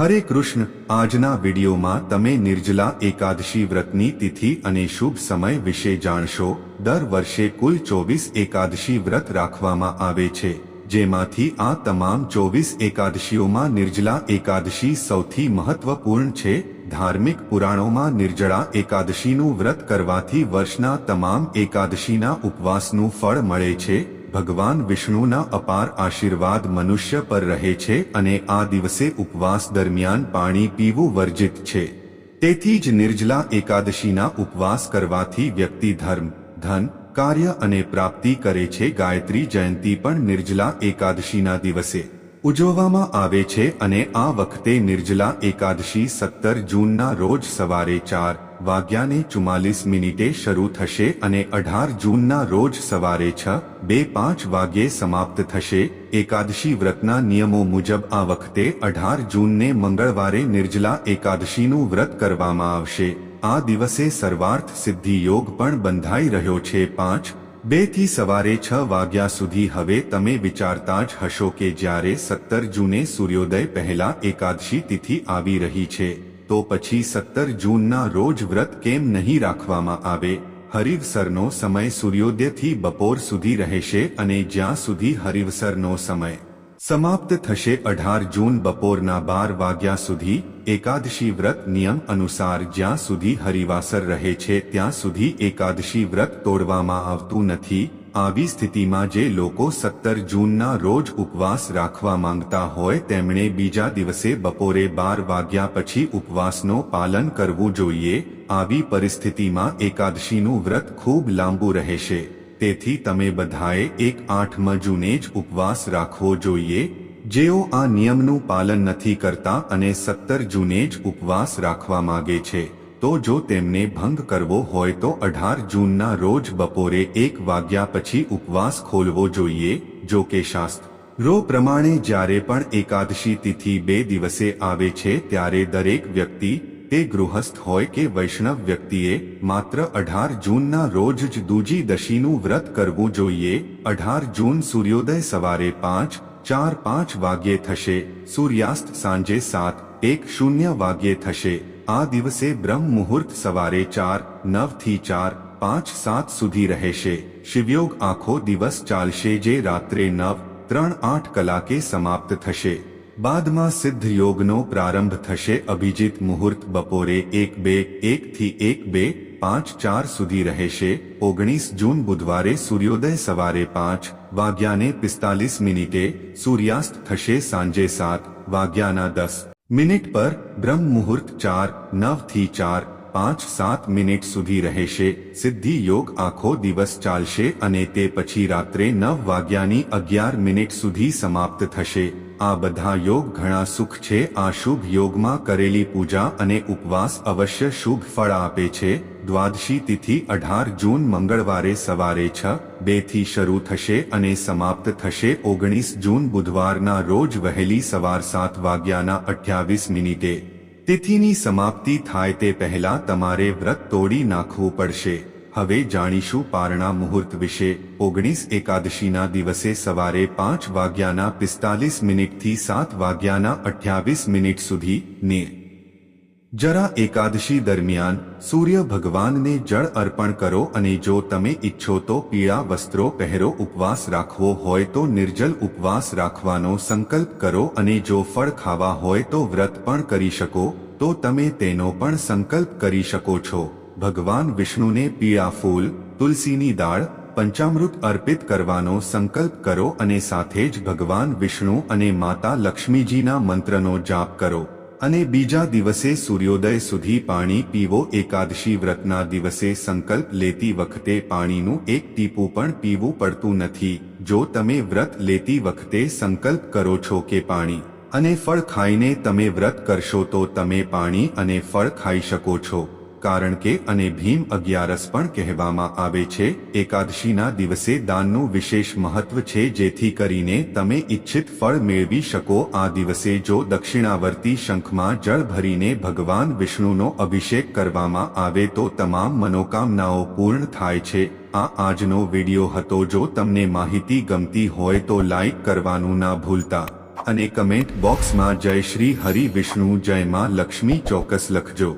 હરે કૃષ્ણ, આજના વિડીયોમાં તમે નિર્જલા એકાદશી વ્રતની તિથિ અને શુભ સમય વિશે જાણશો. દર વર્ષે કુલ ચોવીસ એકાદશી વ્રત રાખવામાં આવે છે, જેમાંથી આ તમામ ચોવીસ એકાદશીઓમાં નિર્જલા એકાદશી સૌથી મહત્વપૂર્ણ છે. ધાર્મિક પુરાણોમાં નિર્જળા એકાદશીનું વ્રત કરવાથી વર્ષના તમામ એકાદશીના ઉપવાસનું ફળ મળે છે. ભગવાન વિષ્ણુના અપાર આશીર્વાદ મનુષ્ય પર રહે છે અને આ દિવસે ઉપવાસ દરમિયાન પાણી પીવું વર્જિત છે. તેથી જ નિર્જલા એકાદશીના ઉપવાસ કરવાથી વ્યક્તિ ધર્મ, ધન, કાર્ય અને પ્રાપ્તિ કરે છે. ગાયત્રી જયંતી પણ નિર્જલા એકાદશીના દિવસે ઉજવવામાં આવે છે અને આ વખતે નિર્જલા એકાદશી સત્તર જૂનના રોજ સવારે ચાર વાગ્યાને ચુમ્માલીસ મિનિટે શરૂ થશે અને અઢાર જૂનના રોજ સવારે છ, બે પાંચ વાગ્યે સમાપ્ત થશે. એકાદશી વ્રતના નિયમો મુજબ આ વખતે અઢાર જૂનને મંગળવારે નિર્જલા એકાદશીનું વ્રત કરવામાં આવશે. આ દિવસે સર્વાર્થ સિદ્ધિ યોગ પણ બંધાઈ રહ્યો છે. પાંચ બેથી સવારે છ વાગ્યા સુધી હવે તમે વિચારતા જ હશો કે જ્યારે સત્તર જૂને સૂર્યોદય પહેલા એકાદશી તિથિ આવી રહી છે. તો પછી સત્તર જૂનના રોજ વ્રત કેમ નહીં રાખવામાં આવે? હરિવસરનો સમય સૂર્યોદયથી બપોર સુધી રહેશે અને જ્યાં સુધી હરિવસરનો સમય સમાપ્ત થશે અઢાર જૂન બપોરના બાર વાગ્યા સુધી, એકાદશી વ્રત નિયમ અનુસાર જ્યાં સુધી હરિવાસર રહે છે ત્યાં સુધી એકાદશી વ્રત તોડવામાં આવતું નથી. આવી સ્થિતિમાં જે લોકો સત્તર જૂનના રોજ ઉપવાસ રાખવા માંગતા હોય તેમણે બીજા દિવસે બપોરે બાર વાગ્યા પછી ઉપવાસનો પાલન કરવું જોઈએ. આવી પરિસ્થિતિમાં એકાદશીનું વ્રત ખૂબ લાંબુ રહેશે. તેથી તમે બધાએ એક આઠમ જૂને જ ઉપવાસ રાખવો જોઈએ. જેઓ આ નિયમનું પાલન નથી કરતા અને સત્તર જૂને જ ઉપવાસ રાખવા માગે છે. તો જો તેમને ભંગ કરવો હોય તો અઢાર જૂનના રોજ બપોરે એક વાગ્યા પછી ઉપવાસ ખોલવો જોઈએ, જો કે શાસ્ત્ર રો પ્રમાણે જ્યારે પણ એકાદશી તિથિ બે દિવસે આવે છે ત્યારે દરેક વ્યક્તિ, તે ગૃહસ્થ હોય કે વૈષ્ણવ વ્યક્તિએ, માત્ર અઢાર જૂનના રોજ જ દૂજી દશીનું વ્રત કરવું જોઈએ. અઢાર જૂન સૂર્યોદય સવારે પાંચ, ચાર પાંચ વાગ્યે થશે, સૂર્યાસ્ત સાંજે સાત, એક શૂન્ય વાગ્યે થશે. આ દિવસે બ્રહ્મ મુહૂર્ત સવારે ચાર નવથી ચાર પાંચ સાત સુધી રહેશે શિવયોગ આખો દિવસ ચાલશે જે રાત્રે નવ ત્રણ આઠ કલાકે સમાપ્ત થશે બાદમાં સિદ્ધ યોગનો પ્રારંભ થશે અભિજીત મુહૂર્ત બપોરે એક બે એક થી એક બે પાંચ ચાર સુધી રહેશે ઓગણીસ જૂન બુધવારે સૂર્યોદય સવારે પાંચ વાગ્યાને પિસ્તાલીસ મિનિટે સૂર્યાસ્ત થશે સાંજે સાત વાગ્યાના દસ મિનિટ પર બ્રહ્મ મુહૂર્ત ચાર નવથી ચાર, પાંચ, સાત મિનિટ સુધી રહેશે, સિદ્ધિ યોગ આખો દિવસ ચાલશે અને તે પછી રાત્રે નવ વાગ્યાની અગિયાર મિનિટ સુધી સમાપ્ત થશે. આ બધા યોગ ઘણા સુખ છે. આ શુભ યોગમાં કરેલી પૂજા અને ઉપવાસ અવશ્ય શુભ ફળ આપે છે. દ્વાદશી તિથિ અઢાર જૂન મંગળવારે સવારે છ, બેથી શરૂ થશે અને સમાપ્ત થશે ઓગણીસ જૂન બુધવારના રોજ વહેલી સવાર સાત વાગ્યાના અઠ્યાવીસ મિનિટે. તિથિની સમાપ્તિ થાય તે પહેલા તમારે વ્રત તોડી નાખવું પડશે. હવે જાણીશું પારણા મુહૂર્ત વિશે. ઓગણીસ એકાદશીના દિવસે સવારે પાંચ વાગ્યાના પિસ્તાલીસ મિનિટથી સાત વાગ્યાના અઠ્યાવીસ મિનિટ સુધી ને. જરા એકાદશી દરમિયાન સૂર્ય ભગવાનને જળ અર્પણ કરો અને જો તમે ઈચ્છો તો પીળા વસ્ત્રો પહેરો, ઉપવાસ રાખવો હોય તો નિર્જલ ઉપવાસ રાખવાનો સંકલ્પ કરો અને જો ફળ ખાવા હોય તો વ્રત પણ કરી શકો, તો તમે તેનો પણ સંકલ્પ કરી શકો છો. ભગવાન વિષ્ણુને પીળા ફૂલ, તુલસીની દાળ, પંચામૃત અર્પિત કરવાનો સંકલ્પ કરો અને સાથે જ ભગવાન વિષ્ણુ અને માતા લક્ષ્મીજીના મંત્રનો જાપ કરો. અને બીજા દિવસે સૂર્યોદય સુધી પાણી પીવો. એકાદશી વ્રતના દિવસે સંકલ્પ લેતી વખતે પાણીનું એક ટીપું પણ પીવું પડતું નથી. જો તમે વ્રત લેતી વખતે સંકલ્પ કરો છો કે પાણી અને ફળ ખાઈને તમે વ્રત કરશો તો તમે પાણી અને ફળ ખાઈ શકો છો. કારણ કે અને ભીમ અગિયારસ પણ કહેવામાં આવે છે, એકાદશીના દિવસે દાનનું વિશેષ મહત્વ છે જેથી કરીને તમે ઈચ્છિત ફળ મેળવી શકો. આ દિવસે જો દક્ષિણાવર્તી શંખમાં જળ ભરીને ભગવાન વિષ્ણુનો અભિષેક કરવામાં આવે તો તમામ મનોકામનાઓ પૂર્ણ થાય છે. આ આજનો વિડિયો હતો. જો તમને માહિતી ગમતી હોય તો લાઈક કરવાનું ના ભૂલતા અને કમેન્ટ બોક્સમાં જય શ્રી હરિ વિષ્ણુ, જય માં લક્ષ્મી ચોક્કસ લખજો.